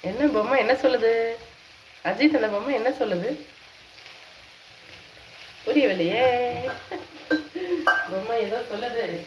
என்ன பொம்மை என்ன சொல்லுது? அஜித் அந்த பொம்மை என்ன சொல்லுது? புரியவில்லையே. பொம்மை ஏதோ சொல்லுது.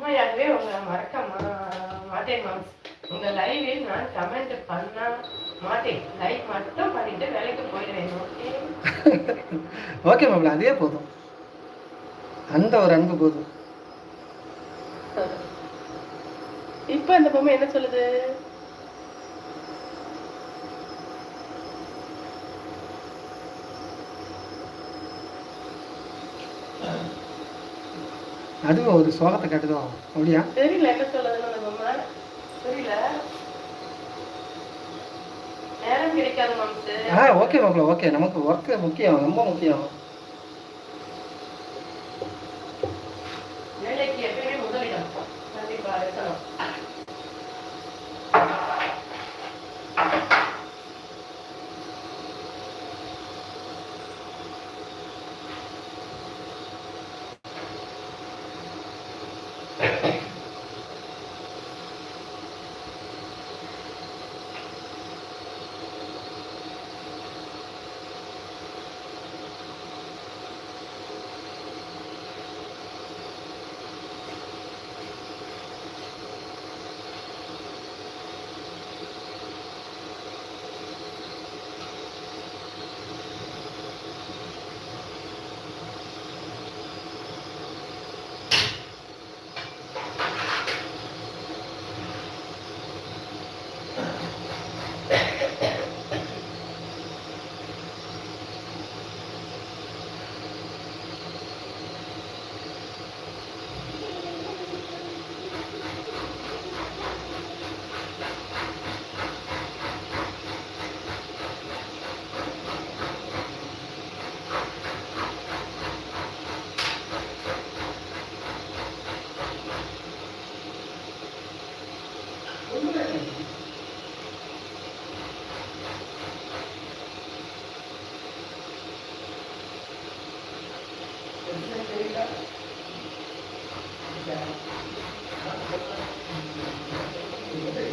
உண்மையாகவே உங்களை மறக்க மாட்டேன் மாம்ஸ் உங்க லைவில் நான் கமெண்ட் பண்ண மாட்டேன். லைக் மட்டும் பண்ணிட்டு வேலைக்கு போயிடுவேன் ஓகே ஓகே மாப்பிள்ள அதே போதும். அந்த ஒரு அன்பு போதும். இப்போ அந்த பொம்மை என்ன சொல்லுது? அதுவும் ஒரு சோகத்தை காட்டுதோ அப்படியா? தெரியல என்ன சொல்லுதுன்னு அந்த பொம்மை தெரியல நேரம் கிடைக்காது மாம்ஸ் ஆ ஓகே மாப்பிள்ள ஓகே நமக்கு ஒர்க்கு முக்கியம் ரொம்ப முக்கியம். வேலைக்கு எப்பயுமே முதலிடம். கண்டிப்பா இருக்கணும்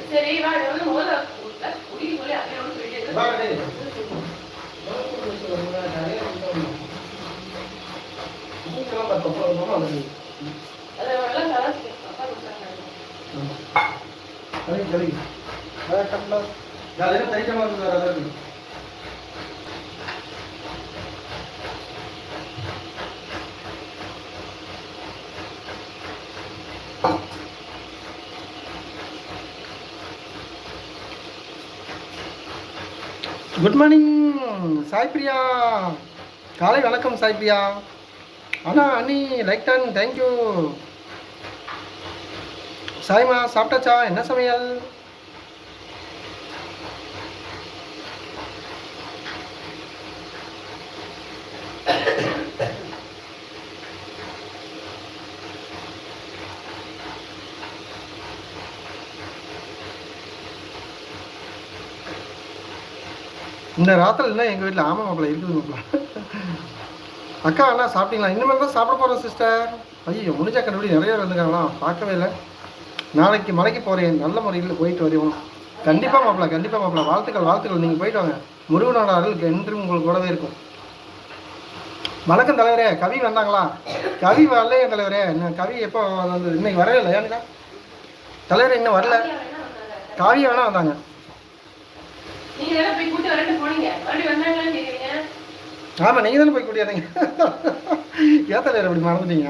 சரி வா வந்து முதல்ல குடிக்க சொல்லி அப்படியே வந்து சொல்லிட்டு அதை வெள்ளம் கலந்து அப்பா கொடுத்தாங்க. குட் மார்னிங் சாய் பிரியா காலை வணக்கம் சாய் பிரியா அண்ணா அண்ணி லைக் டன் தேங்க்யூ சாய்மா சாப்பிட்டாச்சா? என்ன சமையல்? இந்த ராத்திரி இல்லை எங்கள் வீட்டில் ஆமாம் மாப்பிள்ள இருக்குது மாப்பிள்ள. அக்கா அண்ணா சாப்பிட்டீங்களா? இனிமேல் தான் சாப்பிட போகிறோம் சிஸ்டர் ஐயோ முடிஞ்சா கண்டுபிடி நிறைய பேர் பார்க்கவே இல்லை. நாளைக்கு மலைக்கு போகிறேன் நல்ல முறையில் போயிட்டு வருவோம். கண்டிப்பாக மாப்பிள்ள கண்டிப்பாக மாப்பிள்ள. வாழ்த்துக்கள் வாழ்த்துக்கள். நீங்கள் போயிட்டு வாங்க. முருகனோட அருள் என்றும் உங்களுக்கு கூடவே இருக்கும். வணக்கம் தலைவரே கவி வந்தாங்களா? கவி வரலையே தலைவரே. என்ன கவி எப்போ வந்து இன்னைக்கு வரவே இல்லை தலைவரே இன்னும் வரல. காவியா வேணா வந்தாங்க. வேற வரட்டு போனீங்க. மறுபடியும் வந்தாங்களான்னு ஆமாம் நீங்கள் தானே போய் கூட்டியாதீங்க ஏன் அப்படி மறந்துட்டீங்க?